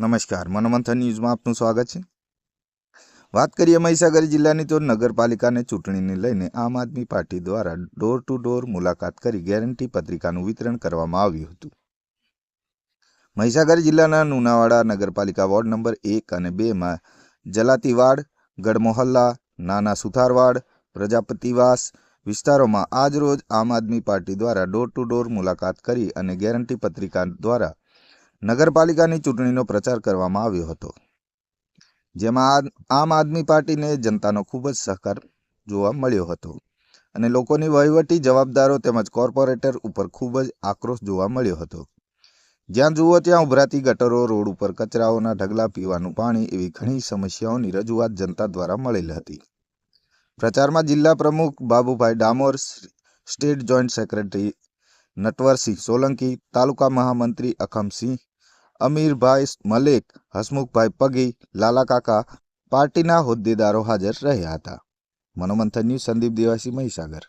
નમસ્કાર, મનોમંથન ન્યૂઝમાં આપનું સ્વાગત છે. વાત કરીએ મહીસાગર જિલ્લાની તો નગરપાલિકાને ચૂંટણીને લઈને આમ આદમી પાર્ટી દ્વારા ડોર ટુ ડોર મુલાકાત કરી ગેરંટી પત્રિકાનું વિતરણ કરવામાં આવ્યું હતું. મહીસાગર જિલ્લાના લુણાવાડા નગરપાલિકા વોર્ડ નંબર એક અને બેમાં જલાતીવાડ, ગઢમોહલ્લા, નાના સુથારવાડ પ્રજાપતિવાસ વિસ્તારોમાં આજરોજ આમ આદમી પાર્ટી દ્વારા ડોર ટુ ડોર મુલાકાત કરી અને ગેરંટી પત્રિકા દ્વારા નગરપાલિકાની ચૂંટણીનો પ્રચાર કરવામાં આવ્યો હતો. જેમાં આમ આદમી પાર્ટીને જનતાનો ખૂબ જ સહકાર જોવા મળ્યો હતો અને લોકોની વહીવટી જવાબદારો તેમજ કોર્પોરેટર ઉપર ખૂબ જ આક્રોશ જોવા મળ્યો હતો. જ્યાં જુઓ ત્યાં ઉભરાતી ગટરો, રોડ ઉપર કચરાઓના ઢગલા, પીવાનું પાણી એવી ઘણી સમસ્યાઓની રજૂઆત જનતા દ્વારા મળેલ હતી. પ્રચારમાં જિલ્લા પ્રમુખ Babubhai Damor, state joint secretary Natwarsinh Solanki, taluka મહામંત્રી અખમસિંહ અમીરભાઈ મલેક, હસમુખભાઈ પગી, લાલા કાકા પાર્ટીના હોદ્દેદારો હાજર રહ્યા હતા. મનોમંથન ન્યૂઝ સંદીપ દેવાસી મહીસાગર.